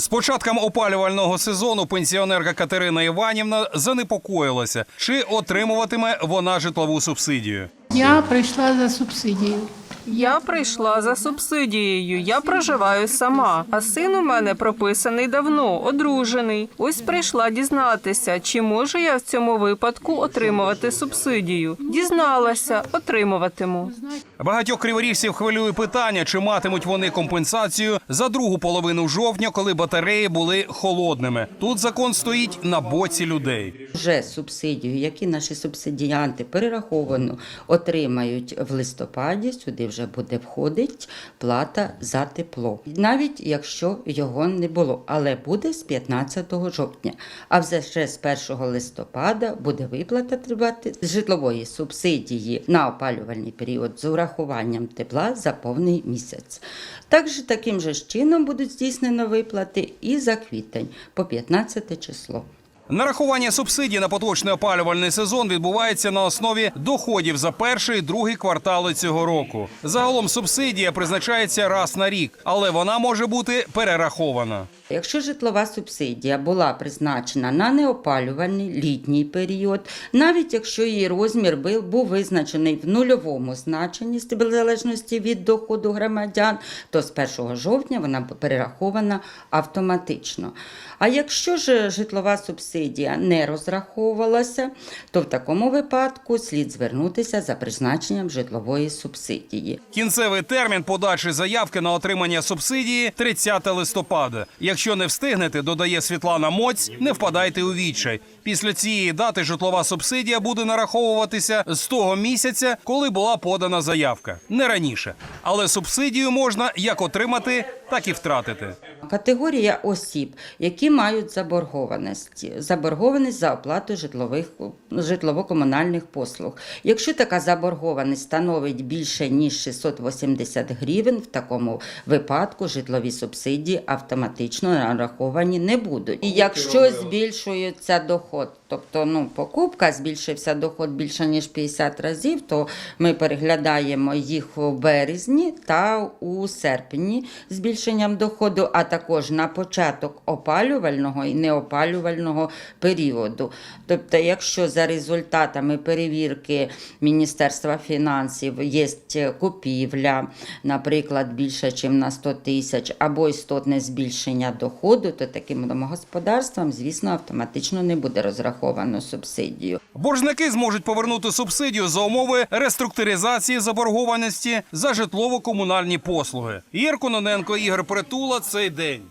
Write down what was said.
З початком опалювального сезону пенсіонерка Катерина Іванівна занепокоїлася, чи отримуватиме вона житлову субсидію. Я прийшла за субсидією. Я прийшла за субсидією. Я проживаю сама. А син у мене прописаний давно, одружений. Ось прийшла дізнатися, чи можу я в цьому випадку отримувати субсидію. Дізналася, отримуватиму. Багатьох криворіжців хвилює питання, чи матимуть вони компенсацію за другу половину жовтня, коли батареї були холодними. Тут закон стоїть на боці людей. Вже субсидію, які наші субсидіянти перераховану отримають в листопаді, сюди вже буде входить плата за тепло, навіть якщо його не було, але буде з 15 жовтня. А вже ще з 1 листопада буде виплата тривати з житлової субсидії на опалювальний період з урахуванням тепла за повний місяць. Також таким же чином будуть здійснено виплати і за квітень по 15 число. Нарахування субсидій на поточний опалювальний сезон відбувається на основі доходів за перший і другий квартали цього року. Загалом субсидія призначається раз на рік, але вона може бути перерахована. Якщо житлова субсидія була призначена на неопалювальний літній період, навіть якщо її розмір був, визначений в нульовому значенні в залежності від доходу громадян, то з 1 жовтня вона перерахована автоматично. А якщо ж житлова субсидія не розраховувалася, то в такому випадку слід звернутися за призначенням житлової субсидії. Кінцевий термін подачі заявки на отримання субсидії 30 листопада. Якщо не встигнете, додає Світлана Моць, не впадайте у відчай. Після цієї дати житлова субсидія буде нараховуватися з того місяця, коли була подана заявка, не раніше. Але субсидію можна як отримати, так і втратити. Категорія осіб, які мають заборгованості, заборгованість за оплату житлових житлово-комунальних послуг. Якщо така заборгованість становить більше ніж 680 гривень, в такому випадку житлові субсидії автоматично нараховані не будуть. І якщо збільшується доход, тобто ну покупка збільшився доход більше ніж 50 разів, то ми переглядаємо їх у березні та у серпні збільшенням доходу, а також на початок опалювального і неопалювального періоду. Тобто, якщо за результатами перевірки Міністерства фінансів є купівля, наприклад, більше, ніж на 100 тисяч, або істотне збільшення доходу, то таким домогосподарствам, звісно, автоматично не буде розраховано субсидію. Боржники зможуть повернути субсидію за умови реструктуризації заборгованості за житлово-комунальні послуги. Ігор Кононенко, Ігор Притула. Цей день.